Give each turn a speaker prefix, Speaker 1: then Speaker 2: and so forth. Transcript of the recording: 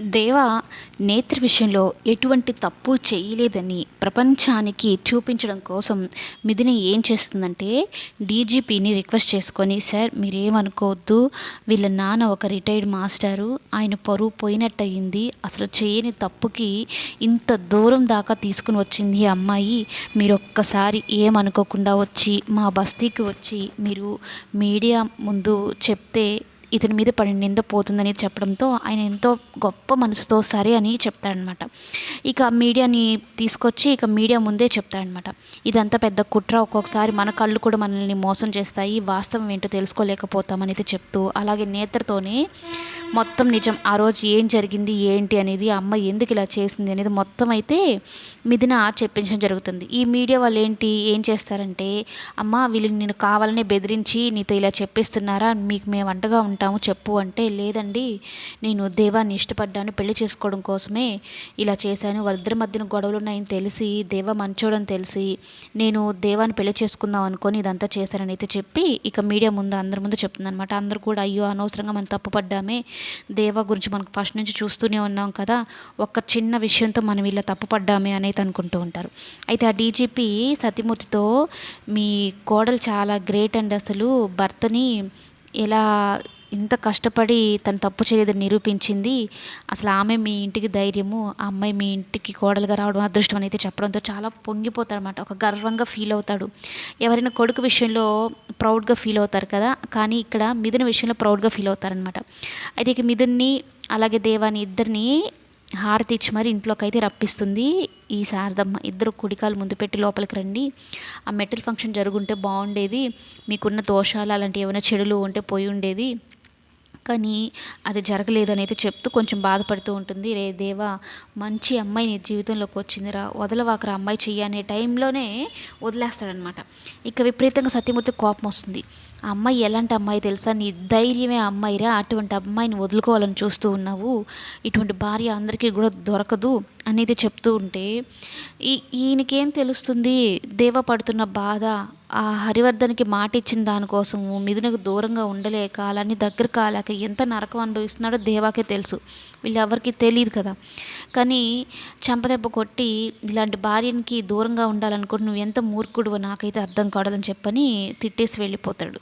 Speaker 1: దేవ నేత్ర విషయంలో ఎటువంటి తప్పు చేయలేదని ప్రపంచానికి చూపించడం కోసం మిథుని ఏం చేస్తుందంటే డీజీపీని రిక్వెస్ట్ చేసుకొని సార్ మీరేమనుకోవద్దు. వీళ్ళ నాన్న ఒక రిటైర్డ్ మాస్టారు. ఆయన పరువు పోయినట్టయింది. అసలు చేయని తప్పుకి ఇంత దూరం దాకా తీసుకుని వచ్చింది అమ్మాయి. మీరు ఒక్కసారి ఏమనుకోకుండా వచ్చి మా బస్తీకి వచ్చి మీరు మీడియా ముందు చెప్తే ఇతని మీద పడిన నింద పోతుందని చెప్పడంతో ఆయన ఎంతో గొప్ప మనసుతో సరే అని చెప్తాడనమాట. ఇక మీడియాని తీసుకొచ్చి ఇక మీడియా ముందే చెప్తాడనమాట. ఇదంతా పెద్ద కుట్ర. ఒక్కొక్కసారి మన కళ్ళు కూడా మనల్ని మోసం చేస్తాయి. వాస్తవం ఏంటో తెలుసుకోలేకపోతామని అయితే చెప్తూ అలాగే నేత్రతోనే మొత్తం నిజం. ఆ రోజు ఏం జరిగింది ఏంటి అనేది ఆ ఎందుకు ఇలా చేసింది అనేది మొత్తం అయితే మిథున చెప్పించడం జరుగుతుంది. ఈ మీడియా వాళ్ళు ఏంటి ఏం చేస్తారంటే అమ్మ వీళ్ళు నేను కావాలని బెదిరించి నీతో ఇలా చెప్పిస్తున్నారా? మీకు మేము అంటగా ఉంటాము చెప్పు అంటే లేదండి నేను దేవాన్ని ఇష్టపడ్డాను పెళ్ళి చేసుకోవడం కోసమే ఇలా చేశాను. వాళ్ళిద్దరి మధ్యన గొడవలు ఉన్నాయని తెలిసి దేవ మంచోడని తెలిసి నేను దేవాన్ని పెళ్ళి చేసుకుందాం అనుకొని ఇదంతా చేశానని అయితే చెప్పి ఇక మీడియా ముందు అందరి ముందు చెప్తుంది అనమాట అందరూ కూడా అయ్యో అనవసరంగా మనం తప్పుపడ్డామే దేవ గురించి మనకు ఫస్ట్ నుంచి చూస్తూనే ఉన్నాం కదా. ఒక చిన్న విషయంతో మనం ఇలా తప్పుపడ్డామే అనేది అనుకుంటూ ఉంటారు. అయితే ఆ డీజీపీ సతీమూర్తితో మీ కోడలు చాలా గ్రేట్ అండ్ అసలు. భర్తని ఎలా ఇంత కష్టపడి తను తప్పు చేయలేదని నిరూపించింది. అసలు ఆమె మీ ఇంటికి ధైర్యము ఆ అమ్మాయి మీ ఇంటికి కోడలుగా రావడం అదృష్టం అని అయితే చెప్పడంతో చాలా పొంగిపోతాడు అనమాట ఒక గర్వంగా ఫీల్ అవుతాడు. ఎవరైనా కొడుకు విషయంలో ప్రౌడ్గా ఫీల్ అవుతారు కదా కానీ ఇక్కడ మిథున విషయంలో ప్రౌడ్గా ఫీల్ అవుతారనమాట అయితే ఇక మిథున్ని అలాగే దేవాని ఇద్దరిని హారతి ఇచ్చి మరి ఇంట్లోకి అయితే రప్పిస్తుంది ఈ శారదమ్మ. ఇద్దరు కుడికాలు ముందు పెట్టి లోపలికి రండి. ఆ మెటల్ ఫంక్షన్ జరుగుంటే బాగుండేది. మీకున్న దోషాలు అలాంటి ఏమైనా చెడులు ఉంటే పోయి ఉండేది. కానీ అది జరగలేదని అయితే చెప్తూ కొంచెం బాధపడుతూ ఉంటుంది. రే దేవా మంచి అమ్మాయి నీ జీవితంలోకి వచ్చిందిరా వదలవాకరా అమ్మాయి చెయ్యి అనే టైంలోనే వదిలేస్తాడనమాట. ఇక విపరీతంగా సత్యమూర్తి కోపం వస్తుంది. ఆ అమ్మాయి ఎలాంటి అమ్మాయి తెలుసా? నీ ధైర్యమే అమ్మాయిరా? అటువంటి అమ్మాయిని వదులుకోవాలని చూస్తూ ఉన్నావు. ఇటువంటి భార్య అందరికీ కూడా దొరకదు అనేది చెప్తూ ఉంటే ఈ ఈయనకేం తెలుస్తుంది? దేవ పడుతున్న బాధ ఆ హరివర్ధన్కి మాట ఇచ్చిన దానికోసము మిథునకు దూరంగా ఉండలేక కాలాన్ని దగ్గర కాలేక ఎంత నరకం అనుభవిస్తున్నాడో దేవాకే తెలుసు. వీళ్ళెవరికి తెలియదు కదా. కానీ చెంపదెబ్బ కొట్టి ఇలాంటి భార్యనికి దూరంగా ఉండాలనుకుంటే నువ్వు ఎంత మూర్ఖుడువో నాకైతే అర్థం కావడదని చెప్పని తిట్టేసి వెళ్ళిపోతాడు.